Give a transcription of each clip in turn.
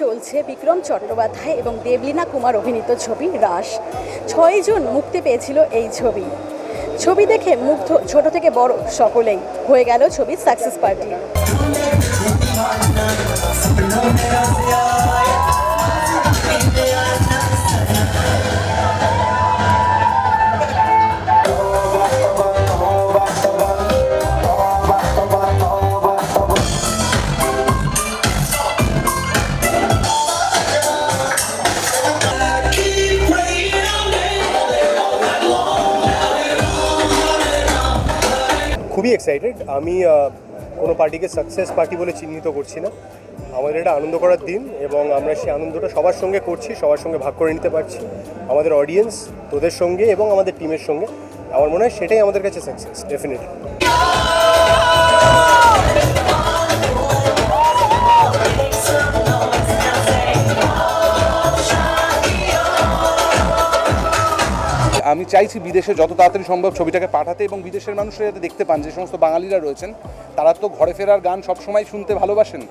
চলছে বিক্রম চট্টোপাধ্যায় এবং দেবলীনা কুমার অভিনীত ছবি রাস। ছয় জুন মুক্তি পেয়েছিল এই ছবি। ছবি দেখে মুগ্ধ ছোট থেকে বড় সকলেই। হয়ে গেল ছবির সাকসেস পার্টি। খুবই এক্সাইটেড আমি কোনো পার্টিকে সাকসেস পার্টি বলে চিহ্নিত করছি না। আমাদের এটা আনন্দ করার দিন এবং আমরা সেই আনন্দটা সবার সঙ্গে করছি, সবার সঙ্গে ভাগ করে নিতে পারছি। আমাদের অডিয়েন্স তোদের সঙ্গে এবং আমাদের টিমের সঙ্গে। আমার মনে হয় সেটাই আমাদের কাছে সাকসেস ডেফিনেটলি আমি চাইছি বিদেশে যত তাড়াতাড়ি সম্ভব ছবিটাকে পাঠাতে এবং বিদেশের মানুষরা যাতে দেখতে পান যে সমস্ত বাঙালিরা রয়েছেন, তারা তো ঘরে ফেরার গান সবসময় শুনতে ভালোবাসেন।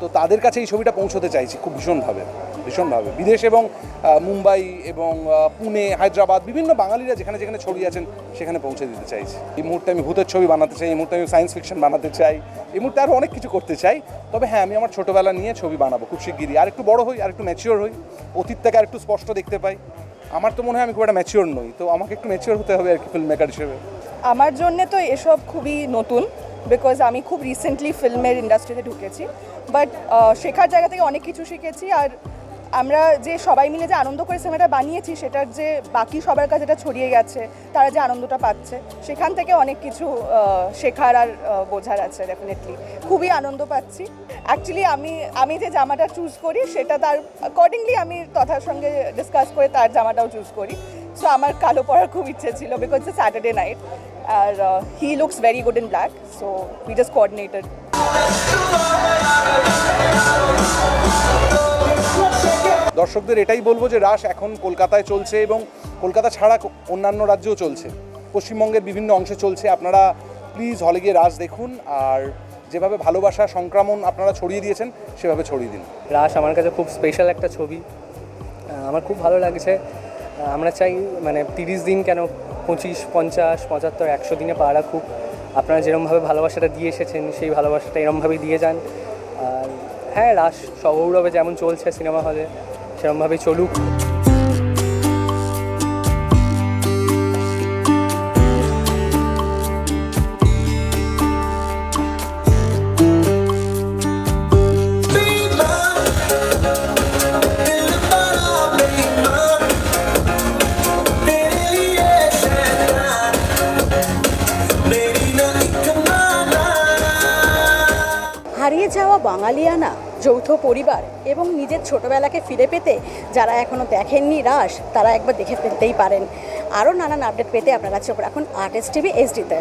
তো তাদের কাছে এই ছবিটা পৌঁছতে চাইছি খুব ভীষণভাবে ভীষণভাবে। বিদেশ এবং মুম্বাই এবং পুনে, হায়দ্রাবাদ বিভিন্ন বাঙালিরা যেখানে যেখানে ছড়িয়ে আছেন, সেখানে পৌঁছে দিতে চাইছি। এই মুহূর্তে আমি ভূতের ছবি বানাতে চাই, এই মুহূর্তে আমি সায়েন্স ফিকশন বানাতে চাই, এই মুহূর্তে আরও অনেক কিছু করতে চাই। তবে হ্যাঁ আমি আমার ছোটোবেলা নিয়ে ছবি বানাবো খুব শিগগিরই। আর একটু বড় হই, আর একটু ম্যাচিওর হই, অতীতটাকে আর একটু স্পষ্ট দেখতে পাই। আমার তো মনে হয় আমি খুব একটা ম্যাচিওর নই, তো আমাকে একটু ম্যাচিওর হতে হবে আর কি ফিল্ম মেকার হিসেবে। আমার জন্যে তো এসব খুবই নতুন বিকজ আমি খুব রিসেন্টলি ফিল্মের ইন্ডাস্ট্রিতে ঢুকেছি। বাট শেখার জায়গা থেকে অনেক কিছু শিখেছি, আর আমরা যে সবাই মিলে যে আনন্দ করে সিনেমাটা বানিয়েছি, সেটার যে বাকি সবার কাছে এটা ছড়িয়ে গেছে, তারা যে আনন্দটা পাচ্ছে, সেখান থেকে অনেক কিছু শেখার আর বোঝার আছে ডেফিনেটলি খুবই আনন্দ পাচ্ছি। অ্যাকচুয়ালি আমি আমি যে জামাটা চুজ করি, সেটা তার অ্যাকর্ডিংলি আমি তথার সঙ্গে ডিসকাস করে তার জামাটাও চুজ করি। সো আমার কালো পরার খুব ইচ্ছে ছিল because Saturday night R he looks very good in black so we just coordinated দর্শকদের এটাই বলব যে রাস এখন কলকাতায় চলছে এবং কলকাতা ছাড়া অন্যান্য রাজ্যেও চলছে। পশ্চিমবঙ্গের বিভিন্ন অংশে চলছে। আপনারা প্লিজ হলে গিয়ে রাস দেখুন আর যেভাবে ভালোবাসা, সংক্রমণ আপনারা ছড়িয়ে দিয়েছেন, সেভাবে ছড়িয়ে দিন। রাস আমার কাছে খুব স্পেশাল একটা ছবি। আমার খুব ভালো লাগছে। আমরা চাই মানে তিরিশ দিন কেন পঁচিশ, পঞ্চাশ, পঁচাত্তর, একশো দিনে পা খুব আপনারা যেরমভাবে ভালোবাসাটা দিয়ে এসেছেন, সেই ভালোবাসাটা এরমভাবেই দিয়ে যান। আর হ্যাঁ রাস সগৌরবে যেমন চলছে সিনেমা হলে সেরমভাবেই চলুক। হারিয়ে বাঙালিয়ানা যৌথ পরিবার এবং নিজের ছোটোবেলাকে ফিরে পেতে যারা এখনও দেখেননি রাস তারা একবার দেখে ফেলতেই পারেন। আরও নানান আপডেট পেতে আপনারা চোখ রাখুন আর্টিস্ট টিভি এইচডিতে